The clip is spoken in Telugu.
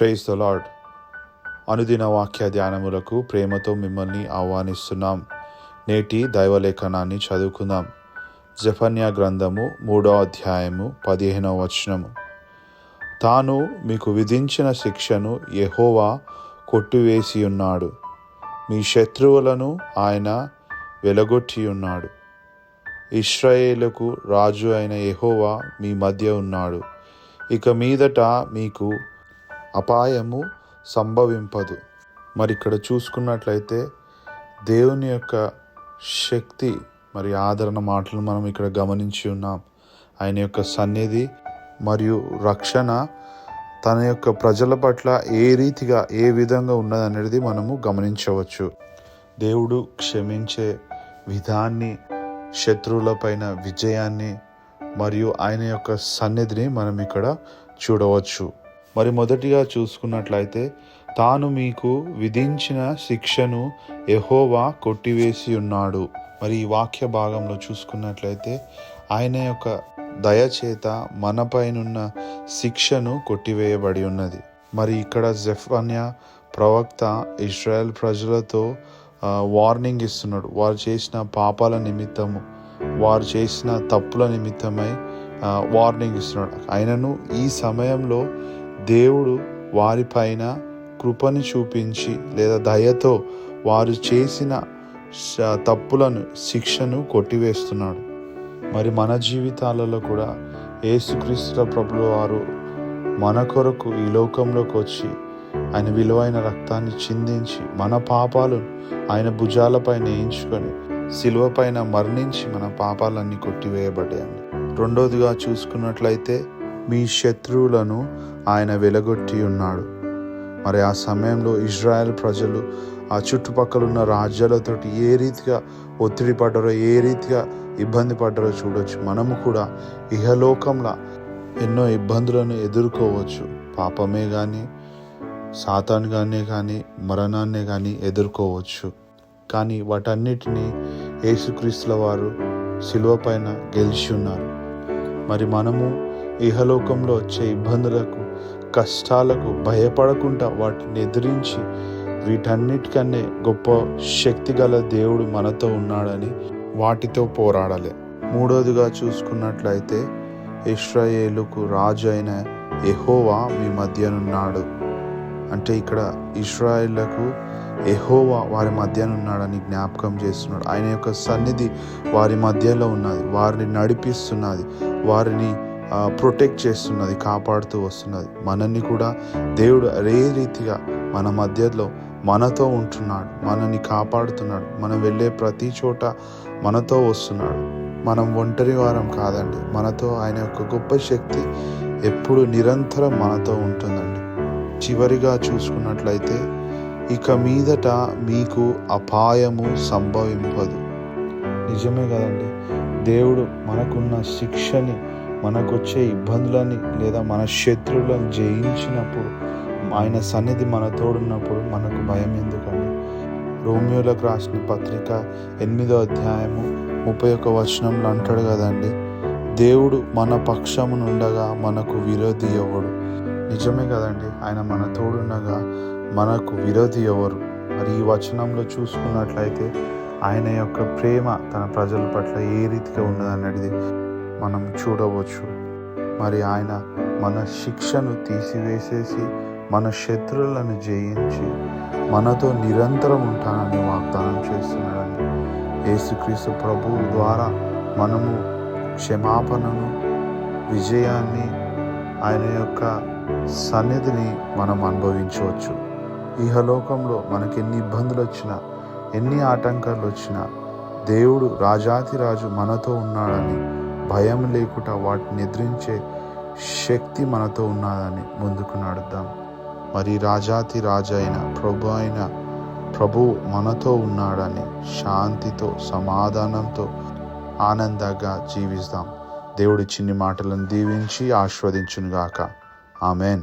ప్రేస్ ద లార్డ్ అనుదిన వాక్య ధ్యానములకు ప్రేమతో మిమ్మల్ని ఆహ్వానిస్తున్నాం. నేటి దైవలేఖనాన్ని చదువుకుందాం. జఫన్యా గ్రంథము మూడో అధ్యాయము పదిహేనవ వచనము. తాను మీకు విధించిన శిక్షను యహోవా కొట్టివేసి ఉన్నాడు మీ శత్రువులను ఆయన వెలగొట్టి ఉన్నాడు ఇస్రాయేలుకు రాజు అయిన యహోవా మీ మధ్య ఉన్నాడు. ఇక మీదట మీకు అపాయము సంభవింపదు. మరి ఇక్కడ చూసుకున్నట్లయితే దేవుని యొక్క శక్తి మరి ఆదరణ మాటలు మనం ఇక్కడ గమనించి ఉన్నాం. ఆయన యొక్క సన్నిధి మరియు రక్షణ తన యొక్క ప్రజల పట్ల ఏ రీతిగా ఏ విధంగా ఉన్నదనేది మనము గమనించవచ్చు. దేవుడు క్షమించే విధాన్ని శత్రువులపైన విజయాన్ని మరియు ఆయన యొక్క సన్నిధిని మనం ఇక్కడ చూడవచ్చు. మరి మొదటిగా చూసుకున్నట్లయితే తాను మీకు విధించిన శిక్షను ఎహోవా కొట్టివేసి ఉన్నాడు. మరి ఈ వాక్య భాగంలో చూసుకున్నట్లయితే ఆయన యొక్క దయచేత మనపైనున్న శిక్షను కొట్టివేయబడి ఉన్నది. మరి ఇక్కడ జెఫన్య ప్రవక్త ఇజ్రాయెల్ ప్రజలతో వార్నింగ్ ఇస్తున్నాడు. వారు చేసిన పాపాల నిమిత్తము వారు చేసిన తప్పుల నిమిత్తమై వార్నింగ్ ఇస్తున్నాడు. ఆయనను ఈ సమయంలో దేవుడు వారిపైన కృపని చూపించి లేదా దయతో వారు చేసిన తప్పులను శిక్షను కొట్టివేస్తున్నాడు. మరి మన జీవితాలలో కూడా ఏసుక్రీస్తు ప్రభుల వారు మన కొరకు ఈ లోకంలోకి వచ్చి ఆయన విలువైన రక్తాన్ని చిందించి మన పాపాలను ఆయన భుజాలపైన వేయించుకొని శిలువ పైన మరణించి మన పాపాలన్నీ కొట్టివేయబడ్డాయండి. రెండోదిగా చూసుకున్నట్లయితే మీ శత్రువులను ఆయన వెలగొట్టి ఉన్నాడు. మరి ఆ సమయంలో ఇజ్రాయెల్ ప్రజలు ఆ చుట్టుపక్కల ఉన్న రాజ్యాలతోటి ఏ రీతిగా ఒత్తిడి పడ్డారో ఏ రీతిగా ఇబ్బంది పడ్డారో చూడొచ్చు. మనము కూడా ఇహలోకంలో ఎన్నో ఇబ్బందులను ఎదుర్కోవచ్చు. పాపమే కానీ సాతానుగానే కానీ మరణాన్నే కానీ ఎదుర్కోవచ్చు. కానీ వాటన్నిటినీ యేసుక్రీస్తుల వారు సిలువ పైన గెలిచి ఉన్నారు. మరి మనము ఇహలోకంలో వచ్చే ఇబ్బందులకు కష్టాలకు భయపడకుండా వాటిని ఎదిరించి వీటన్నిటికన్నే గొప్ప శక్తి గల దేవుడు మనతో ఉన్నాడని వాటితో పోరాడాలి. మూడోదిగా చూసుకున్నట్లయితే ఇస్రాయేలుకు రాజు అయిన ఎహోవా మీ మధ్యనున్నాడు. అంటే ఇక్కడ ఇస్రాయేళ్ళకు ఎహోవా వారి మధ్యనున్నాడని జ్ఞాపకం చేస్తున్నాడు. ఆయన యొక్క సన్నిధి వారి మధ్యలో ఉన్నది. వారిని నడిపిస్తున్నది. వారిని ప్రొటెక్ట్ చేస్తున్నది కాపాడుతూ వస్తున్నది. మనల్ని కూడా దేవుడు అదే రీతిగా మన మధ్యలో మనతో ఉంటున్నాడు మనల్ని కాపాడుతున్నాడు మనం వెళ్ళే ప్రతి చోట మనతో వస్తున్నాడు. మనం ఒంటరి వారం కాదండి మనతో ఆయన యొక్క గొప్ప శక్తి ఎప్పుడు నిరంతరం మనతో ఉంటుందండి. చివరిగా చూసుకున్నట్లయితే ఇక మీదట మీకు అపాయము సంభవింపదు. నిజమే కదండి దేవుడు మనకున్న శిక్షని మనకొచ్చే ఇబ్బందులని లేదా మన శత్రువులను జయించినప్పుడు ఆయన సన్నిధి మన తోడున్నప్పుడు మనకు భయం ఎందుకండి? రోమియోలకు రాసిన పత్రిక ఎనిమిదో అధ్యాయము ముప్పై ఒక్క వచనంలో అంటాడు కదండి దేవుడు మన పక్షమునుండగా మనకు విరోధి ఎవడు? నిజమే కదండి ఆయన మన తోడుండగా మనకు విరోధి ఎవరు? మరి ఈ వచనంలో చూసుకున్నట్లయితే ఆయన యొక్క ప్రేమ తన ప్రజల పట్ల ఏ రీతిగా ఉన్నదన్నది మనం చూడవచ్చు. మరి ఆయన మన శిక్షను తీసివేసేసి మన శత్రువులను జయించి మనతో నిరంతరం ఉంటానని వాగ్దానం చేస్తున్నాడని యేసుక్రీస్తు ప్రభువు ద్వారా మనము క్షమాపణను విజయాన్ని ఆయన యొక్క సన్నిధిని మనం అనుభవించవచ్చు. ఇహలోకంలో మనకి ఎన్ని ఇబ్బందులు వచ్చినా ఎన్ని ఆటంకాలు వచ్చినా దేవుడు రాజాతిరాజు మనతో ఉన్నాడని భయం లేకుండా వాటిని ఎదిరించే శక్తి మనతో ఉన్నదని ముందుకు నడుద్దాం. మరి రాజాతి రాజు అయిన ప్రభు అయిన ప్రభు మనతో ఉన్నాడని శాంతితో సమాధానంతో ఆనందంగా జీవిస్తాం. దేవుడి చిన్ని మాటలను దీవించి ఆస్వాదించునుగాక ఆమెన్.